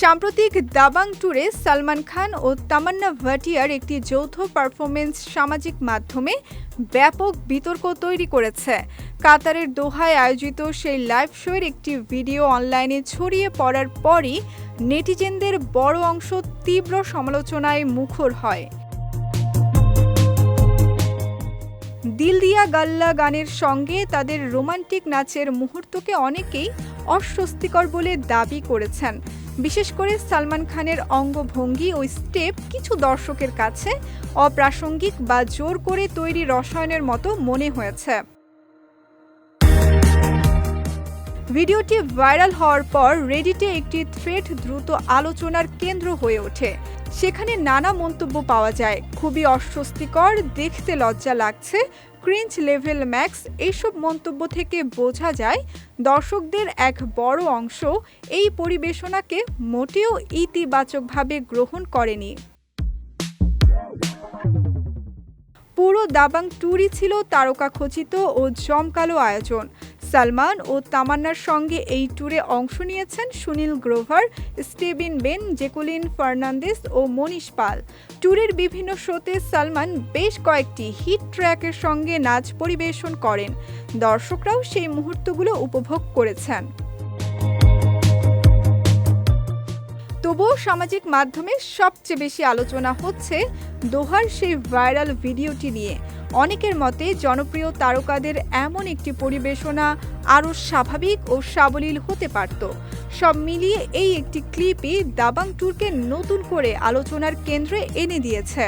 সাম্প্রতিক দাবাং ট্যুরে সালমান খান ও তামান্না ভাটিয়ার একটি যৌথ পারফরমেন্স সামাজিক মাধ্যমে ব্যাপক বিতর্ক তৈরি করেছে। কাতারের দোহায় আয়োজিত সেই লাইভ শোয়ের একটি ভিডিও অনলাইনে ছড়িয়ে পড়ার পরই নেটিজেনদের বড় অংশ তীব্র সমালোচনায় মুখর হয়। দিল দিয়া গাল্লা গানের সঙ্গে তাদের রোমান্টিক নাচের মুহূর্তকে অনেকেই অস্বস্তিকর বলে দাবি করেছেন। বিশেষ করে সালমান খানের অঙ্গভঙ্গি ও স্টেপ কিছু দর্শকের কাছে অপ্রাসঙ্গিক বা জোর করে তৈরি রসায়নের মতো মনে হয়েছে। ভিডিওটি ভাইরাল হওয়ার পর রেডিটে একটি থ্রেড দ্রুত আলোচনার কেন্দ্র হয়ে ওঠে। সেখানে নানা মন্তব্য পাওয়া যায়। খুবই অস্বস্তিকর, দেখতে লজ্জা লাগছে। ক্রিঞ্চ লেভেল ম্যাক্স এইসব মন্তব্য থেকে বোঝা যায়, দর্শকদের এক বড় অংশ এই পরিবেশনাকে মোটেও ইতিবাচকভাবে গ্রহণ করেনি। পুরো দাবাং ট্যুরই ছিল তারকা খচিত ও জমকালো আয়োজন। সালমান ও তামান্নার সঙ্গে এই ট্যুরে অংশ নিয়েছেন সুনীল গ্রোভার, স্টেবিন বেন, জেকুলিন ফার্নান্দেস ও মনীষ পাল। ট্যুরের বিভিন্ন শোতে সালমান বেশ কয়েকটি হিট ট্র্যাকের সঙ্গে নাচ পরিবেশন করেন। দর্শকরাও সেই মুহূর্তগুলো উপভোগ করেছেন। তবুও সামাজিক মাধ্যমে সবচেয়ে বেশি আলোচনা হচ্ছে দোহার সেই ভাইরাল ভিডিওটি নিয়ে। অনেকের মতে জনপ্রিয় তারকাদের এমন একটি পরিবেশনা আরও স্বাভাবিক ও সাবলীল হতে পারত। সব মিলিয়ে এই একটি ক্লিপই দাবাং ট্যুরকে নতুন করে আলোচনার কেন্দ্রে এনে দিয়েছে।